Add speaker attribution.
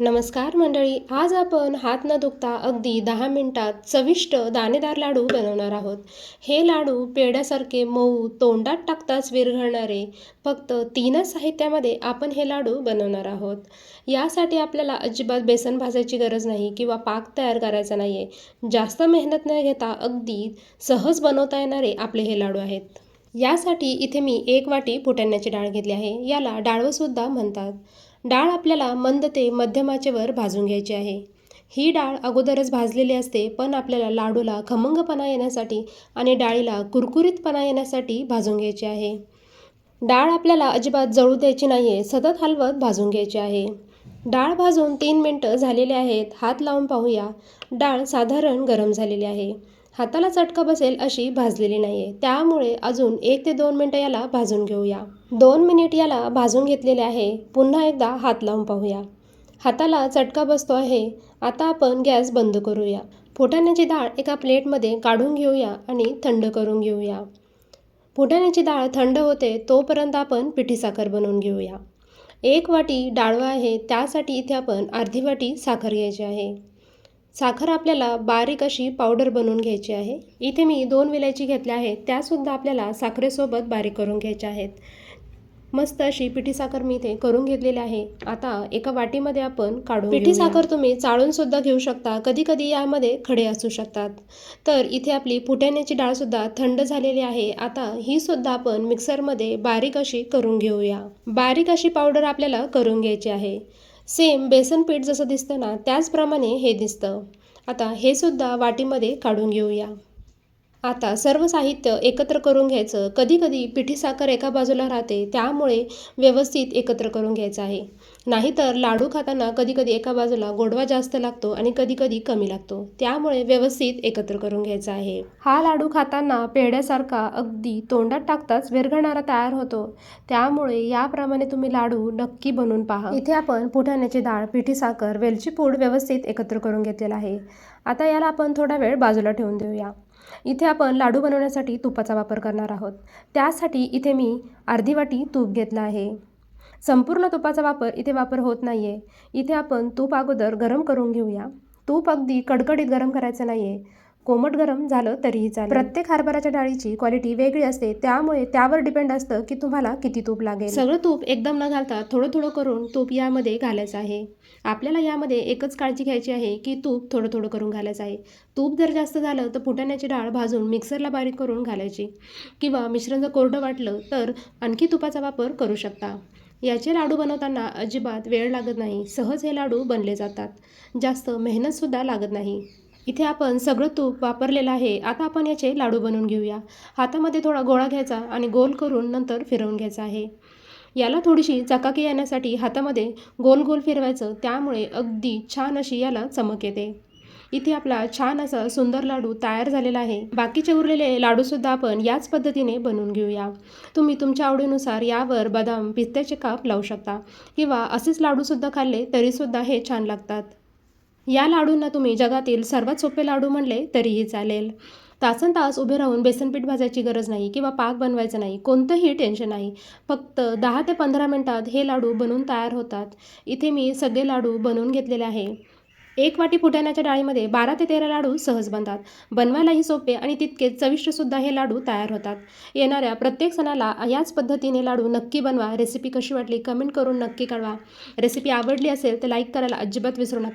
Speaker 1: नमस्कार मंडळी आज आपण हात न दुखता अगदी दहा मिनिटात चविष्ट दाणेदार लाडू बनवणार आहोत. हे लाडू पेढ्यासारखे मऊ तोंडात टाकताच विरघळणारे फक्त तीनच साहित्यामध्ये आपण हे लाडू बनवणार आहोत. यासाठी आपल्याला अजिबात बेसन भाजायची गरज नाही किंवा पाक तयार करायचा नाही आहे जास्त मेहनत न घेता अगदी सहज बनवता येणारे आपले हे लाडू आहेत. यासाठी इथे मी एक वाटी फुटाण्याची डाळ घेतली आहे. याला डाळवसुद्धा म्हणतात. डाळ आपल्याला मंद ते मध्यम आचेवर भाजून घ्यायची आहे. ही डाळ अगोदरच भाजलेली असते पण आपल्याला लाडूला खमंगपणा येण्यासाठी आणि डाळीला कुरकुरीतपणा येण्यासाठी भाजून घ्यायची आहे. डाळ आपल्याला अजिबात जळू द्यायची नाही आहे सतत हलवत भाजून घ्यायची आहे. डाळ भाजून तीन मिनटं झालेले आहेत हात लावून पाहूया. डाळ साधारण गरम झालेली आहे. हाताला चटका बसेल अशी भाजलेली नाही आहे त्यामुळे अजून एक ते दोन मिनटं याला भाजून घेऊया. दोन मिनिट याला भाजून घेतलेले आहे. पुन्हा एकदा हात लावून पाहूया. हाताला चटका बसतो आहे. आता आपण गॅस बंद करूया. फुटाण्याची डाळ एका प्लेटमध्ये काढून घेऊया आणि थंड करून घेऊया. फुटाण्याची डाळ थंड होते तोपर्यंत आपण पिठी साखर बनवून घेऊया. एक वाटी डाळवा आहे त्यासाठी इथे आपण अर्धी वाटी साखर घ्यायची आहे. साखर आपल्याला बारीक अशी पावडर बनवून घ्यायची आहे. इथे मी दोन विलायची घेतल्या आहेत. त्यासुद्धा आपल्याला साखरेसोबत बारीक करून घ्यायच्या आहेत. मस्त अशी पिठी साखर मी इथे करून घेतलेली आहे. आता एका वाटीमध्ये आपण काढून पिठी साखर तुम्ही चाळून सुद्धा घेऊ शकता. कधी कधी यामध्ये खडे असू शकतात. तर इथे आपली फुटाण्याची डाळसुद्धा थंड झालेली आहे. आता ही सुद्धा आपण मिक्सरमध्ये बारीक अशी करून घेऊया. बारीक अशी पावडर आपल्याला करून घ्यायची आहे. सेम बेसन पीठ जसं दिसतं ना त्याचप्रमाणे हे दिसतं. आता हे सुद्धा वाटीमध्ये काढून घेऊया. आता सर्व साहित्य एकत्र करून घ्यायचं. कधीकधी पिठीसाखर पिठी साखर एका बाजूला राहते त्यामुळे व्यवस्थित एकत्र करून घ्यायचं आहे. नाहीतर लाडू खाताना कधीकधी एका बाजूला गोडवा जास्त लागतो आणि कधीकधी कमी लागतो. त्यामुळे व्यवस्थित एकत्र करून घ्यायचा आहे. हा लाडू खाताना पेढ्यासारखा अगदी तोंडात टाकताच विरघळणारा तयार होतो. त्यामुळे याप्रमाणे तुम्ही लाडू नक्की बनवून पहा. इथे आपण फुटाण्याची डाळ पिठी साखर वेलची पूड व्यवस्थित एकत्र करून घेतलेला आहे. आता याला आपण थोडा वेळ बाजूला ठेवून देऊया. इथे आपण लाडू बनवण्यासाठी तुपाचा वापर करणार आहोत. त्यासाठी इथे मी अर्धी वाटी तूप घेतला आहे. संपूर्ण तुपाचा वापर इथे वापर होत नाही आहे इथे आपण तूप अगोदर गरम करून घेऊया. तूप अगदी कडकडीत गरम करायचं नाही आहे कोमट गरम झालं तरीही चालेल. प्रत्येक हरभऱ्याच्या डाळीची क्वालिटी वेगळी असते. त्यामुळे त्यावर डिपेंड असतं की तुम्हाला किती तूप लागेल. सगळं तूप एकदम न घालता थोडं थोडं करून तूप यामध्ये घालायचं आहे. आपल्याला यामध्ये एकच काळजी घ्यायची आहे की तूप थोडं थोडं करून घालायचं आहे. तूप जर जास्त झालं तर फुटाण्याची डाळ भाजून मिक्सरला बारीक करून घालायची. किंवा मिश्रण जर कोरडं वाटलं तर आणखी तुपाचा वापर करू शकता. याचे लाडू बनवताना अजिबात वेळ लागत नाही. सहज हे लाडू बनले जातात. जास्त मेहनतसुद्धा लागत नाही. इथे आपण सगळं तूप वापरलेलं आहे. आता आपण याचे लाडू बनवून घेऊया. हातामध्ये थोडा गोळा घ्यायचा आणि गोल करून नंतर फिरवून घ्यायचा आहे. याला थोडीशी चकाकी येण्यासाठी हातामध्ये गोल गोल फिरवायचं. त्यामुळे अगदी छान अशी याला चमक येते. इथे आपला छान असा सुंदर लाडू तयार झालेला आहे. बाकीचे उरलेले लाडूसुद्धा आपण याच पद्धतीने बनवून घेऊया. तुम्ही तुमच्या आवडीनुसार यावर बदाम पिस्त्याचे काप लावू शकता. किंवा असेच लाडूसुद्धा खाल्ले तरीसुद्धा हे छान लागतात. या लाडूंना तुम्ही जगातील सर्वात सोपे लाडू म्हणले तरीही चालेल. तासन तास उभे राहून बेसनपीठ भाजायची गरज नाही किंवा पाक बनवायचं नाही कोणतंही टेन्शन नाही. फक्त दहा ते पंधरा मिनटात हे लाडू बनवून तयार होतात. इथे मी सगळे लाडू बनवून घेतलेले आहे. एक वाटी फुटाण्याच्या डाळीमध्ये बारा ते तेरा लाडू सहज बनतात. बनवायलाही सोपे आणि तितकेच चविष्टसुद्धा हे लाडू तयार होतात. येणाऱ्या प्रत्येक सणाला याच पद्धतीने लाडू नक्की बनवा. रेसिपी कशी वाटली कमेंट करून नक्की कळवा. रेसिपी आवडली असेल तर लाईक करायला अजिबात विसरू नका.